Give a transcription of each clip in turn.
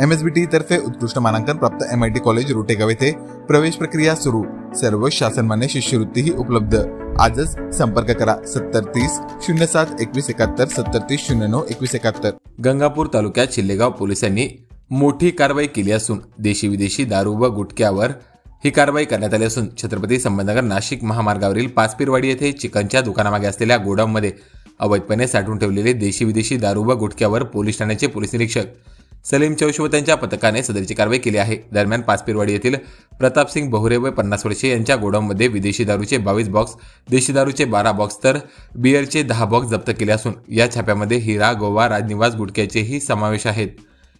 M S बी T तर्फे उत्कृष्ट मानांकन प्राप्त M I T college Rotegaon येथे प्रवेश प्रक्रिया सुरू. सर्व शासनमान्य शिष्यवृत्तीही उपलब्ध. आजच संपर्क करा सत्तर तीस शून्य सात एकवीस एकाहत्तर सत्तर तीस शून्य नऊ एकवीस एकाहत्तर. गंगापूर तालुक्यात शिल्लेगाव पोलिसांनी मोठी कारवाई केली असून देशी विदेशी दारू व गुटख्यावर ही कारवाई करण्यात आली असून छत्रपती संबंधनगर नाशिक महामार्गावरील पाचपीरवाडी येथे चिकनच्या दुकानामागे असलेल्या गोडाऊनमध्ये अवैधपणे साठवून ठेवलेले देशी विदेशी दारू व गुटख्यावर पोलीस ठाण्याचे पोलीस निरीक्षक सलीम चौश व त्यांच्या पथकाने सदरची कारवाई केली आहे. दरम्यान पाचपीरवाडी येथील प्रतापसिंग बहुरे व पन्नास वर्षे यांच्या गोडाऊनमध्ये विदेशी दारूचे बावीस बॉक्स देशी दारूचे बारा बॉक्स तर बिअरचे दहा बॉक्स जप्त केले असून या छाप्यामध्ये हिरा गोवा राजनिवास गुटख्याचेही समावेश आहेत.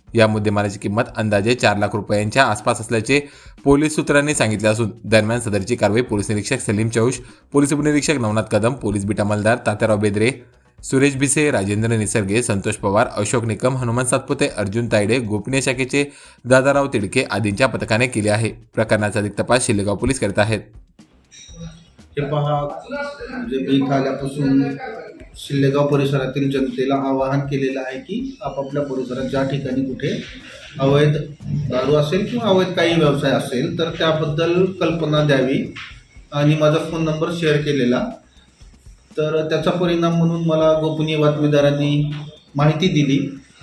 या मुद्देमालाची किंमत अंदाजे चार लाख रुपयांच्या आसपास असल्याचे पोलीस सूत्रांनी सांगितले असून दरम्यान सदरची कारवाई पोलीस निरीक्षक सलीम चौश पोलीस उपनिरीक्षक नवनाथ कदम पोलीस बीट अंमलदार तात्याराव बेदरे सुरेश भिसे राजेंद्र निसर्गे संतोष पवार अशोक निकम हनुमान सातपुते अर्जुन तायडे गोपनीय शाखेचे दादाराव तिडके आदींच्या पथकाने केले आहे. प्रकरणाचा अधिक तपास शिलेगाव पोलीस करत आहेत. हे पहा म्हणजे मी आल्यापासून शिल्लेगाव परिसरातील जनतेला आवाहन केलेलं आहे की आपापल्या परिसरात ज्या ठिकाणी कुठे अवैध दारू असेल किंवा अवैध काही व्यवसाय असेल तर त्याबद्दल कल्पना द्यावी. आणि माझा फोन नंबर शेअर केलेला तर त्याचा परिणाम म्हणून मला गोपनीय बातमीदारांनी माहिती दिली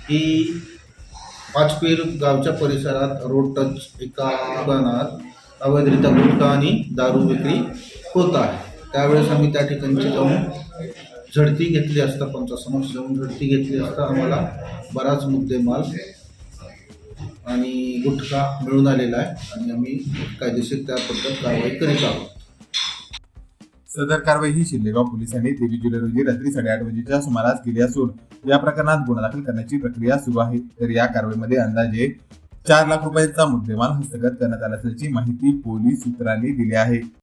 की पाचपीर गावच्या परिसरात रोड टच एका दुकानात अवैधरित्या गुटखा आणि दारू विक्री होत आहे. त्यावेळेस आम्ही त्या ठिकाणची जाऊन झडती घेतली असता पंचासमोर जाऊन झडती घेतली असता आम्हाला बराच मुद्देमाल आणि गुटखा मिळून आलेला आहे आणि आम्ही कायदेशीर त्याबद्दल कारवाई करीत आहोत. सदर कारवाई ही शिल्लेगाव पोलिसांनी तेवीस जुलै रोजी रात्री साडेआठ वाजेच्या सुमारास केली असून या प्रकरणात गुन्हा दाखल करण्याची प्रक्रिया सुरू आहे. तर या कारवाईमध्ये अंदाजे चार लाख रुपयांचा मुद्देमाल हस्तगत करण्यात आला असल्याची माहिती पोलीस सूत्रांनी दिली आहे.